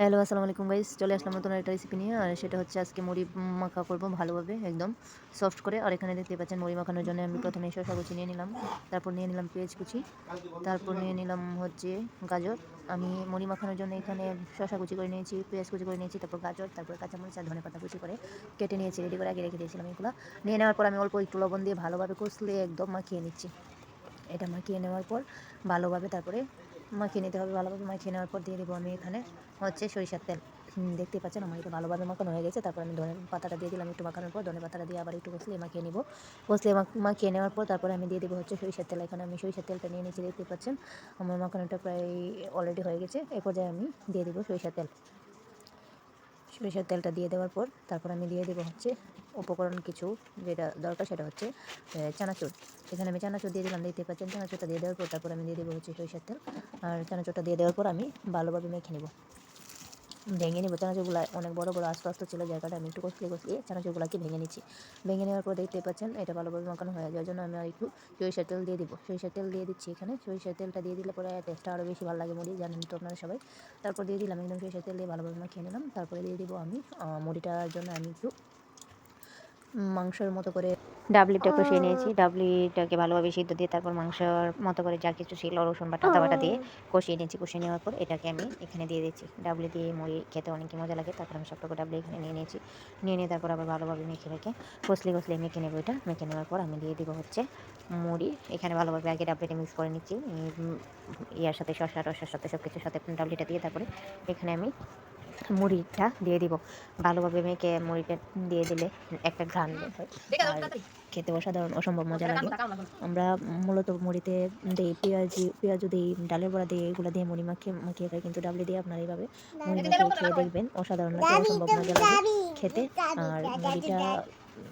Hello, আসসালামু আলাইকুম guys চলে আসলাম নতুন একটা রেসিপি নিয়ে, আর সেটা হচ্ছে আজকে মুড়ি মাখা করব ভালোভাবে, একদম সফট করে। আর এখানে দেখতে পাচ্ছেন মুড়ি মাখানোর জন্য আমি প্রথমে শসা কুচি নিয়ে নিলাম, তারপর নিয়ে নিলাম পেঁয়াজ কুচি, তারপর নিয়ে নিলাম হচ্ছে গাজর। আমি মুড়ি মাখানোর জন্য এখানে শসা কুচি করে নিয়েছি, পেঁয়াজ কুচি করে নিয়েছি, তারপর গাজর, তারপর কাঁচামরিচ আর ধনে পাতা কুচি করে কেটে নিয়েছি রেডি করে আগে রেখে দিয়েছিলাম এগুলো। নিয়ে নেওয়ার পর আমি অল্প একটু লবণ দিয়ে ভালোভাবে কষলে একদম মাখিয়ে নিচ্ছি। এটা মাখিয়ে নেওয়ার পর ভালোভাবে তারপরে মাখিয়ে নিতে হবে, ভালোভাবে মাখিয়ে নেওয়ার পর দিয়ে দেবো আমি এখানে হচ্ছে সরিষার তেল। দেখতে পাচ্ছেন আমার এটা ভালোভাবে মাখানো হয়ে গেছে। তারপর আমি ধনে পাতাটা দিয়ে দিলাম একটু মাখানোর পর। ধনে পাতাটা দিয়ে আবার একটু কষলে মাখিয়ে নিব। কষলে মাখিয়ে নেওয়ার পর তারপরে আমি দিয়ে দেবো হচ্ছে সরিষার তেল। এখানে আমি সরিষার তেলটা নিয়ে নিচ্ছি দেখতে পাচ্ছেন। আমার মাখানোটা প্রায় অলরেডি হয়ে গেছে। এ পর্যায়ে আমি দিয়ে দেবো সরিষার তেল। সরিষার তেলটা দিয়ে দেওয়ার পর তারপর আমি দিয়ে দেবো হচ্ছে উপকরণ কিছু যেটা দরকার সেটা হচ্ছে চানাচুর। এখানে আমি চানাচুর দিয়ে দিলাম দেখতে পাচ্ছেন? চানাচুরটা দিয়ে দেওয়ার পর তারপর আমি দিয়ে দেবো হচ্ছে সরিষার তেল। আর চানাচুরটা দিয়ে দেওয়ার পর আমি ভালোভাবে মেখে নেব। ভেঙে নেব। চানাচুরগুলো অনেক বড় বড় আস্তে আস্তে ছিল জায়গাটা আমি একটু কষলে কষলে চানাচুরগুলোকে ভেঙে নিচ্ছি। ভেঙে নেওয়ার পর দেখতে পাচ্ছেন, এটা ভালোভাবে মাখানো হয়ে যাওয়ার জন্য আমি আর একটু সরিষার তেল দিয়ে দিব। সরিষার তেল দিয়ে দিচ্ছি এখানে। সরিষার তেলটা দিয়ে দিলে পরে টেস্টটা আরও বেশি ভালো লাগে মুড়ি, জানেন তো আপনারা সবাই। তারপর দিয়ে দিলাম একদম সরিষার তেল দিয়ে ভালোভাবে মাখিয়ে নিলাম। তারপরে দিয়ে দিব আমি মুড়িটার জন্য আমি একটু মাংসের মতো করে ডাবলিটা কষিয়ে নিয়েছি। ডাবলিটাকে ভালোভাবে সিদ্ধ দিয়ে তারপর মাংসর মতো করে যা কিছু ছিল রসুন বাটা আদা বাটা দিয়ে কষিয়ে নিয়েছি। কষিয়ে নেওয়ার পর এটাকে আমি এখানে দিয়ে দিচ্ছি। ডাবলি দিয়ে মুড়ি খেতে অনেকই মজা লাগে। তারপর আমি সবটুকু ডাবলি এখানে নিয়ে নিয়েছি। নিয়ে নিয়ে তারপর আবার ভালোভাবে মেখে মেখে কষলি কষলি মেখে নেব এটা। মেখে নেওয়ার পর আমি দিয়ে দিব হচ্ছে মুড়ি। এখানে ভালোভাবে আগে ডাবলিটা মিক্স করে নিচ্ছি। ইয়ার সাথে শসা টসার সাথে সব কিছুর সাথে ডাবলিটা দিয়ে তারপরে এখানে আমি মুড়িটা দিয়ে দিব। ভালোভাবে মেখে মুড়িটা দিয়ে দিলে একটা ঘ্রাণ বের হয়। আর খেতে অসাধারণ অসম্ভব মজা লাগে। আমরা মূলত মুড়িতে দিই পেঁয়াজি পেঁয়াজও দিই ডালের বড়া দিই এগুলো দিয়ে মুড়ি মাখিয়ে মাখিয়ে খাই। কিন্তু ডাবলি দিয়ে আপনারা এইভাবে মুড়ি মাখিয়ে খেয়ে দেখবেন অসাধারণ লাগে অসম্ভব মজা লাগে খেতে। আর মুড়িটা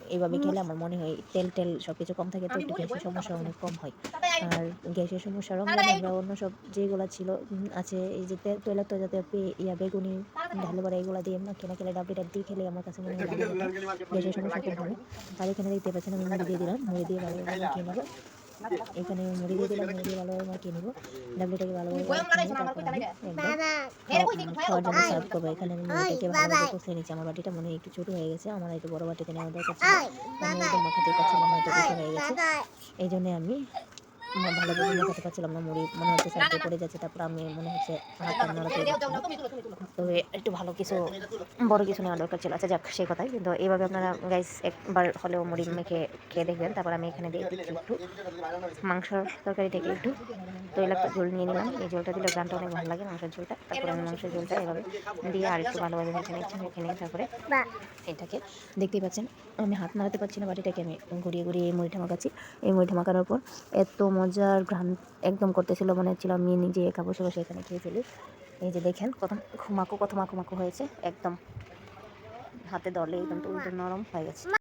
এইভাবে খেলে আমার মনে হয় তেল টেল সব কিছু কম থাকে তো একটু গ্যাসের সমস্যা অনেক কম হয়। আর গ্যাসের সমস্যা রমজানে আমরা অন্য সব যেগুলো ছিল আছে এই যে তেল তৈলাক্ত জাতীয় পে- ইয়া বেগুনি ঢালু বড়া এগুলো দিয়ে না না খেলে ডাবলিটা দিয়ে খেলে আমার কাছে মনে হয়। গ্যাসের সমস্যা কম হবে আর এখানে দেখতে পাচ্ছেন আমি মুড়ি দিয়ে দিলাম মুড়ি দিয়ে ভালো খেয়ে নেব। এখানে মুড়ি দিয়ে দিলাম মুড়ি দিয়ে ভালোভাবে মাখিয়ে নেব। ডাবলিটাকে ভালোভাবে মাখিয়ে নিয়ে তারপর আমি একদম। খাওয়া- খাওয়ার জন্য সার্ভ করব। এখানে আমি মুড়িটাকে ভালোভাবে কষে নিচ্ছি আমার বাটিটা মনে হয় একটু ছোট হয়ে গেছে। আমার একটু বড় বাটিতে নেওয়া দরকার ছিল। আমি একদম মাখাতে পারছিলাম একটু বেশি হয়ে গেছে। এই জন্য আমি ভালোভাবে করতে পারছিলাম না মুড়ি মনে হচ্ছে সাইডে পড়ে যাচ্ছে তারপর আমি মনে হচ্ছে হাতটা নাড়াতে। তবে একটু ভালো কিছু বড় কিছু নেওয়া দরকার ছিল। আচ্ছা যাক সেই কথাই। কিন্তু এইভাবে আপনারা গাইস একবার হলেও মুড়ি মেখে খেয়ে দেখবেন। তারপর আমি এখানে দিয়ে দিচ্ছি একটু মাংসর তরকারি থেকে একটু তৈলাক্ত ঝোল নিয়ে নিলাম। এই ঝোলটা দিলে গানটা অনেক ভালো লাগে মাংসের ঝোলটা। তারপরে আমি মাংসের ঝোলটা এভাবে দিয়ে আর একটু ভালোভাবে মেখে নিচ্ছি মেখে নিয়ে তারপরে এটাকে দেখতেই পাচ্ছেন আমি হাত নাড়াতে পারছি না বাড়িটাকে আমি ঘুরিয়ে ঘুরিয়ে এই মুড়িটা মাখাচ্ছি। এই মুড়িটা মাখানোর পর এত মজার ঘ্রাণ একদম করতেছিল মনে হচ্ছিল আমি নিজে একা বসে বসে এখানে খেয়ে ফেলি। এই যে দেখেন কত মাখো কত মাখো মাখো হয়েছে একদম হাতে দলে একদম নরম হয়ে গেছে।